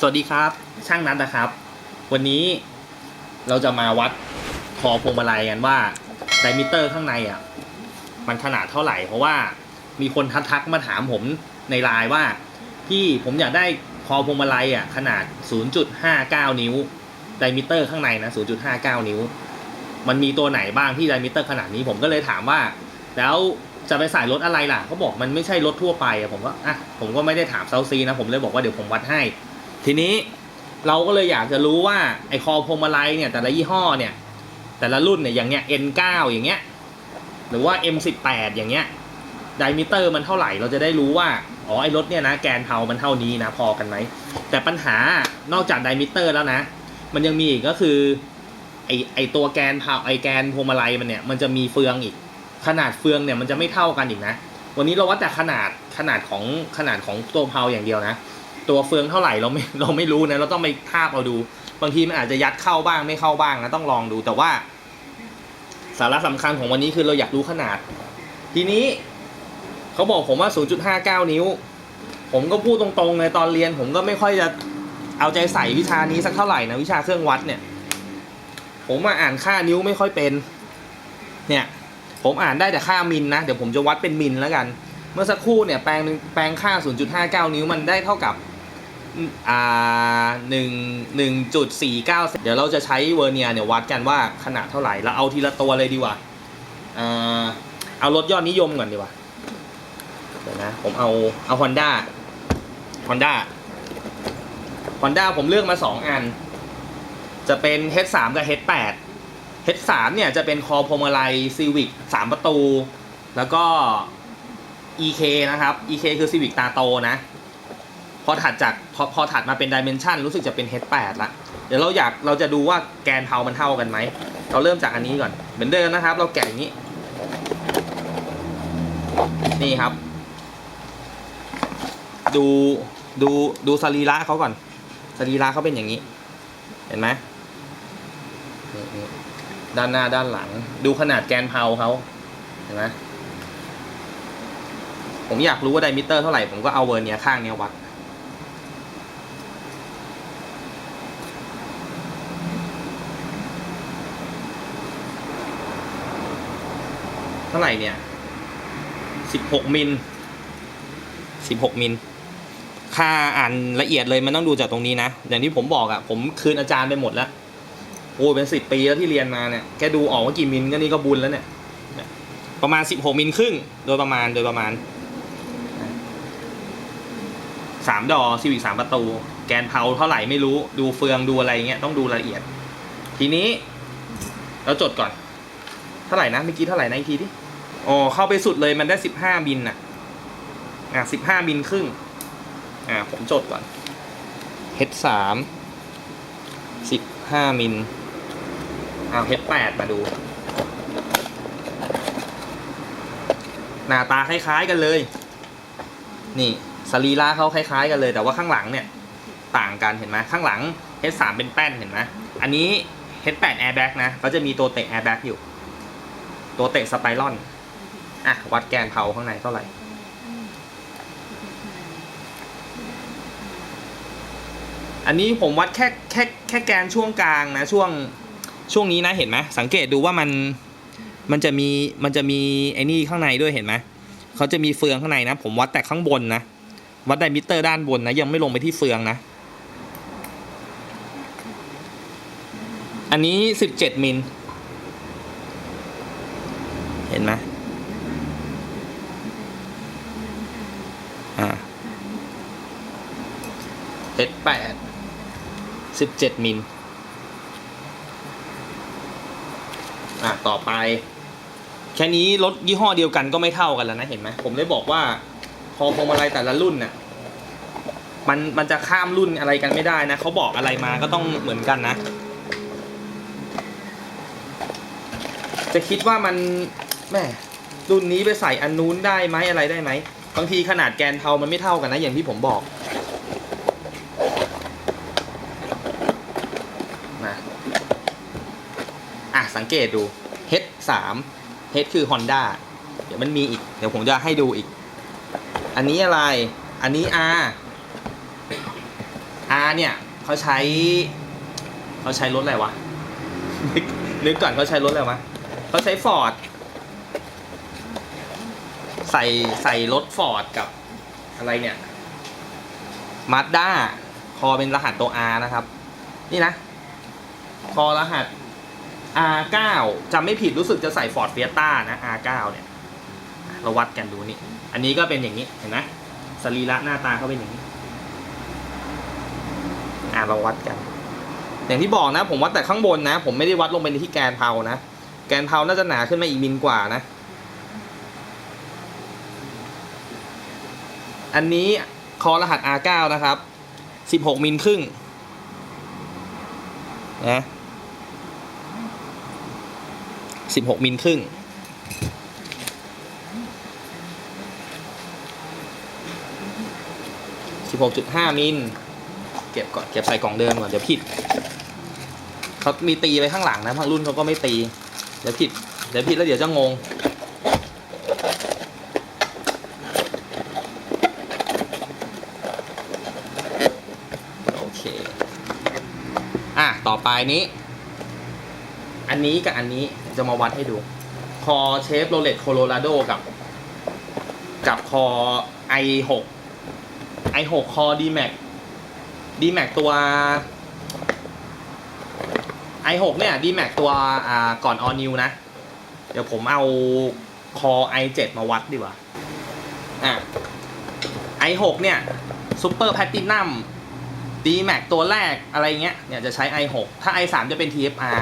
สวัสดีครับ ช่างนัดนะครับ วันนี้เราจะมาวัดคอพวงมาลัยกันว่าไดมิเตอร์ข้างในอะมันขนาดเท่าไหร่ เพราะว่ามีคนทักทักมาถามผมในไลน์ว่าพี่ผมอยากได้คอพวงมาลัยอะขนาด 0.59 นิ้วไดมิเตอร์ข้างในนะ 0.59 นิ้ว มันมีตัวไหนบ้างที่ไดมิเตอร์ขนาดนี้ผมก็เลยถามว่า แล้วจะไปใส่รถอะไรล่ะเขาบอกมันไม่ใช่รถทั่วไปอะผมก็อะผมก็ไม่ได้ถามเซาซีนะผมเลยบอกว่าเดี๋ยวผมวัดให้ ทีนี้เราก็เลยอยากจะรู้ว่าไอ้คอพวงมาลัยเนี่ยแต่ละยี่ห้อเนี่ย แต่ละรุ่นเนี่ยอย่างเงี้ย N9 อย่างเงี้ยหรือว่า M18 อย่างเงี้ยไดมิเตอร์มันเท่าไหร่เราจะได้รู้ว่าอ๋อไอ้รถเนี่ยนะแกนเพามันเท่านี้นะพอกันไหมแต่ปัญหานอกจากไดมิเตอร์แล้วนะ มันยังมีอีกก็คือไอไอตัวแกนเพาไอแกนพวงมาลัยมันเนี่ยมันจะมีเฟืองอีก ขนาดเฟืองเนี่ยมันจะไม่เท่ากันอีกนะ วันนี้เราวัดแต่ขนาดขนาดของขนาดของตัวเพาอย่างเดียวนะ ตัวเฟืองเท่าไหร่เราไม่เราไม่รู้นะเราต้องไปทาบเอาดู บางทีมันอาจจะยัดเข้าบ้างไม่เข้าบ้างนะต้องลองดูแต่ว่า สาระสำคัญของวันนี้คือเราอยากรู้ขนาด ทีนี้เขาบอกผมว่า 0.59 นิ้ว ผมก็พูดตรงๆเลยตอนเรียน ผมก็ไม่ค่อยจะเอาใจใส่วิชานี้สักเท่าไหร่นะวิชาเครื่องวัดเนี่ย ผมมาอ่านค่านิ้วไม่ค่อยเป็น เนี่ย ผมอ่านได้แต่ค่ามิลนะเดี๋ยวผมจะวัดเป็นมิลแล้วกัน เมื่อสักครู่เนี่ยแปลงแปลงค่า 0.59 นิ้วมันได้เท่ากับ อ่าหนึ่งหนึ่งจุดสี่เก้าเดี๋ยวเราจะใช้เวอร์เนียเนี่ยวัดกันว่าขนาดเท่าไหร่แล้วเอาทีละตัวเลยดีกว่าเอ่อเอารถยอดนิยมก่อนดีกว่าเดี๋ยวนะผมเอาเอาฮอนด้าฮอนด้าฮอนด้าผมเลือกมาสองอัน จะเป็น H3 กับ H8 H3 เนี่ยจะเป็นคอพวงมาลัยซีวิกสามประตู แล้วก็ EK นะครับ EK คือ Civic ตาโตนะ พอถัดจากพอพอถัดมาเป็น Dimension รู้สึกจะเป็น H8 ละ เดี๋ยวเราอยากเราจะดูว่าแกนเพามันเท่ากันไหม เราเริ่มจากอันนี้ก่อน เหมือนเดิมนะครับ เราแกะอย่างนี้ นี่ครับ ดูดูดูสรีระเขาก่อนสรีระเขาเป็นอย่างนี้ เห็นไหมด้านหน้าด้านหลัง ดูขนาดแกนเพาเขาเห็นไหมผมอยากรู้ว่าไดมิเตอร์เท่าไหร่ ผมก็เอาเวอร์เนียข้างเนี้ยวัด ท่าไหร่เนี่ยสิบหกมิลสิบหกมิลค่าอ่านละเอียดเลยมันต้องดูจากตรงนี้นะ อย่างที่ผมบอกอะ่ะ ผมคืนอาจารย์ไปหมดแล้ว โอ้ยเป็นสิบปีแล้วที่เรียนมาเนี่ยแค่ดูออกว่ากี่มิลก็นี่ก็บุญแล้วเนี่ย ประมาณสิบหกมิลครึ่ง โดยประมาณโดยประมาณสามดอซีวิกสามประตู แกนเพาเท่าไหร่ไม่รู้ดูเฟืองดูอะไรเงี้ยต้องดูละเอียด ทีนี้ เราจดก่อน เท่าไหร่นะเมื่อกี้เท่าไหร่นะอีกทีดิ อ๋อเข้าไปสุดเลยมันได้สิบห้ามิลน่ะอะสิบห้ามิลครึ่ง อ่าผมจดก่อน H สามสิบห้ามิลเอา H แปดมาดู หน้าตาคล้ายๆกันเลย นี่สรีระเขาคล้ายๆกันเลย แต่ว่าข้างหลังเนี่ย ต่างกันเห็นไหมข้างหลัง H สามเป็นแป้นเห็นไหมอันนี้ H แปด airbag นะเขาจะมีตัวเตะ airbag อยู่ ตัวเตะสไปรอน อะวัดแกนเผาข้างในเท่าไหร่อันนี้ผมวัดแค่แค่แค่แกนช่วงกลางนะช่วงช่วงนี้นะเห็นไหมสังเกตดูว่ามันมันจะมีมันจะมีไอ้นี่ข้างในด้วยเห็นไหมเขาจะมีเฟืองข้างในนะ ผมวัดแต่ข้างบนนะวัดไดมิเตอร์ด้านบนนะยังไม่ลงไปที่เฟืองนะ อันนี้สิบเจ็ดมิลเห็นไหม เซตแปดสิบเจ็ดมิลอะต่อไป แค่นี้รถยี่ห้อเดียวกันก็ไม่เท่ากันแล้วนะเห็นไหม ผมเลยบอกว่า พอพวงมาลัยแต่ละรุ่นน่ะ มันมันจะข้ามรุ่นอะไรกันไม่ได้นะ เขาบอกอะไรมาก็ต้องเหมือนกันนะ จะคิดว่ามันแม่รุ่นนี้ไปใส่อันนู้นได้ไหมอะไรได้ไหมบางทีขนาดแกนเทามันไม่เท่ากันนะอย่างที่ผมบอก สังเกตดู H 3 H คือ Honda เดี๋ยวมันมีอีก เดี๋ยวผมจะให้ดูอีก อันนี้อะไร อันนี้ R R เนี่ยเขาใช้เขาใช้รถอะไรวะ นึกก่อนเขาใช้รถอะไรวะเขาใช้ฟอร์ดใส่ใส่รถฟอร์ดกับอะไรเนี่ยมาด้าคอเป็นรหัสตัว R นะครับ นี่นะ คอรหัส R9 จำไม่ผิดรู้สึกจะใส่ Ford Fiesta นะ R9 เนี่ยเราวัดกันดูนี่ อันนี้ก็เป็นอย่างนี้เห็นไหมสรีระหน้าตาเขาเป็นอย่างนี้ อ่าเราวัดกัน อย่างที่บอกนะ ผมวัดแต่ข้างบนนะ ผมไม่ได้วัดลงไปในที่แกนเพานะ แกนเพาน่าจะหนาขึ้นมาอีกมิลกว่านะ อันนี้คอรหัส R9 นะครับ 16 มิลครึ่งนะ 16มิลครึ่ง16.5มิล เก็บก่อนเก็บใส่กล่องเดิมก่อนเดี๋ยวผิด เขามีตีไว้ข้างหลังนะบางรุ่นเขาก็ไม่ตี เดี๋ยวผิด เดี๋ยวผิดแล้วเดี๋ยวจะงงโอเคอะ ต่อไปนี้ อันนี้กับอันนี้ จะมาวัดให้ดู คอเชฟโรเลตโคโลราโดกับ กับคอ i6 i6 คอ D-Max D-Max ตัว i6 เนี่ย D-Max ตัวอ่าก่อน All New นะ เดี๋ยวผมเอาคอ i7 มาวัดดีกว่า อะ i6 เนี่ย Super Platinum D-Max ตัวแรกอะไรเงี้ย เนี่ยจะใช้ i6 ถ้า i3 จะเป็น TFR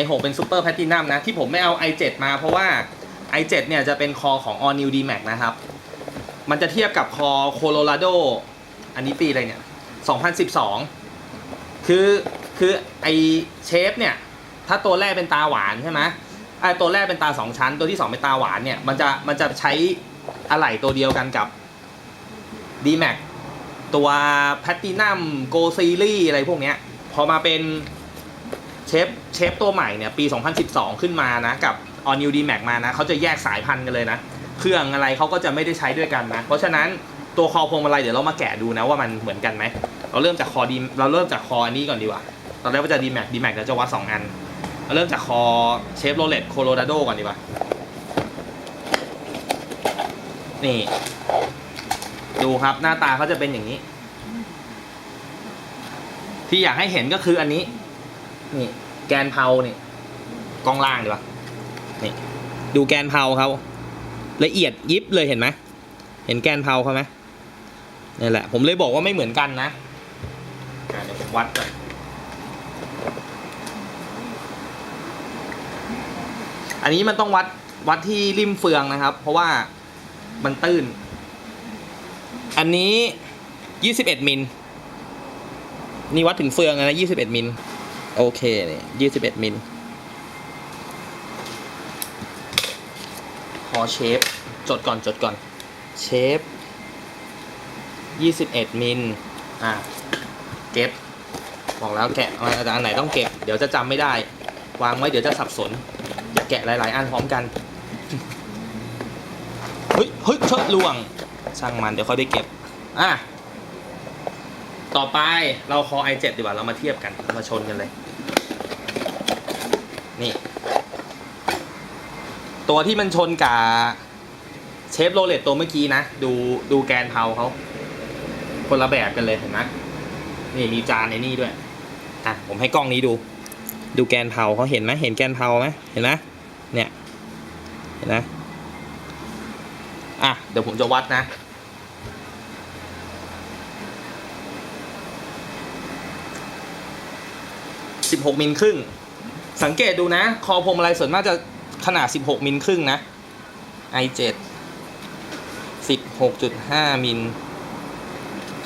i6 เป็น Super Platinum นะ ที่ผมไม่เอา i7 มาเพราะว่า i7 เนี่ยจะเป็นคอของ All New D-Max นะครับ มันจะเทียบกับคอ Colorado อันนี้ปีอะไรเนี่ย 2012 คือคือไอเชฟเนี่ย ถ้าตัวแรกเป็นตาหวานใช่ไหมไอตัวแรกเป็นตาสองชั้น ตัวที่สองเป็นตาหวานเนี่ย มันจะมันจะใช้อะไหล่ตัวเดียวกันกับ D-Max ตัว Platinum Go Series อะไรพวกเนี้ย พอมาเป็น เชฟเชฟตัวใหม่เนี่ยปี 2012 ขึ้นมานะ กับ All New D-Max มานะเขาจะแยกสายพันธุ์กันเลยนะ เครื่องอะไรเขาก็จะไม่ได้ใช้ด้วยกันนะ เพราะฉะนั้นตัวคอพวงมาลัยเดี๋ยวเรามาแกะดูนะว่ามันเหมือนกันไหม เราเริ่มจากคอดีเราเริ่มจากคออันนี้ก่อนดีกว่าตอนแรกว่าจะดีแม็กดีแม็กเราจะวัดสองอัน เราเริ่มจากคอเชฟโรเลตโคโลราโดก่อนดีกว่า นี่ ดูครับหน้าตาเขาจะเป็นอย่างนี้ ที่อยากให้เห็นก็คืออันนี้ นี่ แกนเพานี่กล้องล่างดีกว่านี่ ดูแกนเพาเขาละเอียดยิบเลยเห็นไหมเห็นแกนเพาเขาไหมนี่แหละ ผมเลยบอกว่าไม่เหมือนกันนะอะเดี๋ยวผมวัดก่อนอันนี้มันต้องวัดวัดที่ริมเฟืองนะครับ เพราะว่ามันตื้น อันนี้ 21 มิล นี่วัดถึงเฟืองนะ21 มิล โอเคเนี่ย21มิลพอเชฟ จดก่อนจดก่อน เชฟ21มิลอะ เก็บ บอกแล้วแกะอาอาจารย์อันไหนต้องเก็บ เดี๋ยวจะจำไม่ได้ วางไว้เดี๋ยวจะสับสน อย่าแกะหลาย ๆ อันพร้อมกัน เฮ้ยเฮ้ยเชิดลวง ช่างมันเดี๋ยวค่อยไปเก็บ อะต่อไปเราคอ i7 ดีกว่าเรามาเทียบกัน มาชนกันเลย นี่ ตัวที่มันชนกับเชฟโรเลตตัวเมื่อกี้นะ ดูดูแกนเพาเขาคนละแบบกันเลยเห็นไหมนี่มีจานในนี่ด้วย อะ ผมให้กล้องนี้ดู ดูแกนเพาเขาเห็นไหมเห็นแกนเพาไหมเห็นไหมเนี่ยเห็นไหมอะ เดี๋ยวผมจะวัดนะสิบหกมิลครึ่ง สังเกตดูนะ คอพวงมาลัยส่วนมากจะขนาดสิบหกมิลครึ่งนะ i7 สิบหกจุดห้ามิล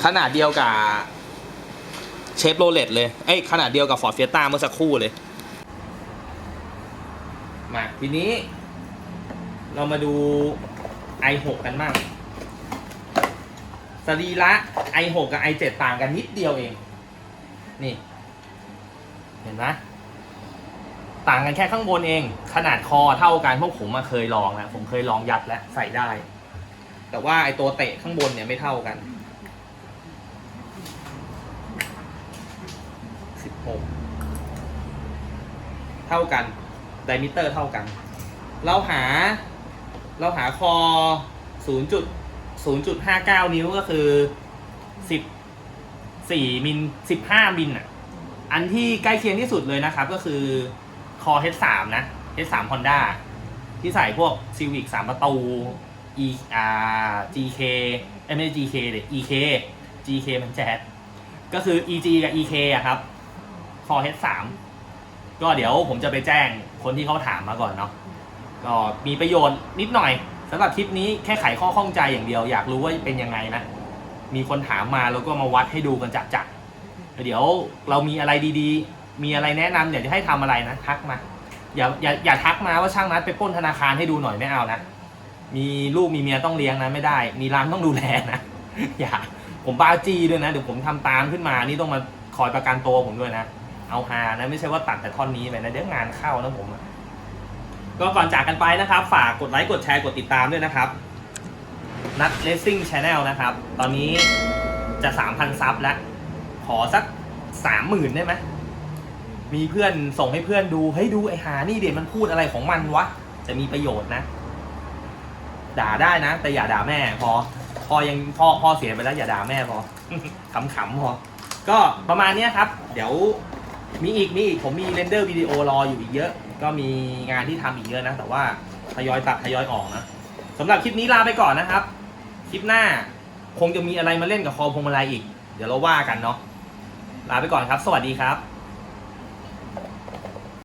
ขนาดเดียวกับเชฟโรเลตเลย เอ้ย ขนาดเดียวกับฟอร์ดเฟียต้าเมื่อสักครู่เลย มา ทีนี้ เรามาดู i6 กันบ้างสรีระ i6 กับ i7 ต่างกันนิดเดียวเอง นี่ เห็นไหม ต่างกันแค่ข้างบนเอง ขนาดคอเท่ากันพวกผมมาเคยลองแล้วผมเคยลองยัดแล้วใส่ได้ แต่ว่าไอตัวเตะข้างบนเนี่ยไม่เท่ากันสิบหกเท่ากันไดมิเตอร์เท่ากัน เราหา เราหาคอศูนย์จุดศูนย์จุดห้าเก้านิ้วก็คือสิบสี่มิลสิบห้ามิลอะ อันที่ใกล้เคียงที่สุดเลยนะครับก็คือ คอ H3 นะ H3 Honda ที่ใส่พวก Civic 3 ประตู E R GK เอ้ยไม่ใช่ GK เด็ EK GK มันแจ๊ดก็คือ EG กับ EK อะครับ คอ H3 ก็เดี๋ยวผมจะไปแจ้งคนที่เขาถามมาก่อนเนาะก็มีประโยชน์นิดหน่อยสำหรับคลิปนี้แค่ไขข้อข้องใจอย่างเดียว อยากรู้ว่าเป็นยังไงนะ มีคนถามมาแล้วก็มาวัดให้ดูกันจัดๆเดี๋ยวเรามีอะไรดีๆ มีอะไรแนะนำอยากจะให้ทำอะไรนะทักมาอย่าอย่าอย่าทักมาว่าช่างนัดไปปล้นธนาคารให้ดูหน่อยไม่เอานะมีลูกมีเมียต้องเลี้ยงนะไม่ได้ มีร้านต้องดูแลนะ อย่าผมบ้าจี้ด้วยนะเดี๋ยวผมทำตามขึ้นมานี่ต้องมาคอยประกันตัวผมด้วยนะเอาฮานะไม่ใช่ว่าตัดแต่ท่อนนี้ไปนะเดี๋ยวงานเข้านะผมอะก็ก่อนจากกันไปนะครับ ฝากกดไลค์กดแชร์กดติดตามด้วยนะครับ นัดเลสซิ่งชาแนลนะครับ ตอนนี้จะสามพันซับแล้ว ขอสักสามหมื่นได้ไหม มีเพื่อนส่งให้เพื่อนดูเฮ้ยดูไอ้หานี่เดี๋ยวมันพูดอะไรของมันวะจะมีประโยชน์นะ ด่าได้นะ แต่อย่าด่าแม่พอ พอยังพ่อพ่อเสียไปแล้วอย่าด่าแม่พอขำๆพอก็ประมาณเนี้ยครับ เดี๋ยวมีอีกมีอีกผมมีเรนเดอร์วิดีโอรออยู่อีกเยอะ ก็มีงานที่ทำอีกเยอะนะ แต่ว่าทยอยตัดทยอยออกนะสำหรับคลิปนี้ลาไปก่อนนะครับ คลิปหน้าคงจะมีอะไรมาเล่นกับคอพวงมาลัยอีก เดี๋ยวเราว่ากันเนาะลาไปก่อนครับ สวัสดีครับ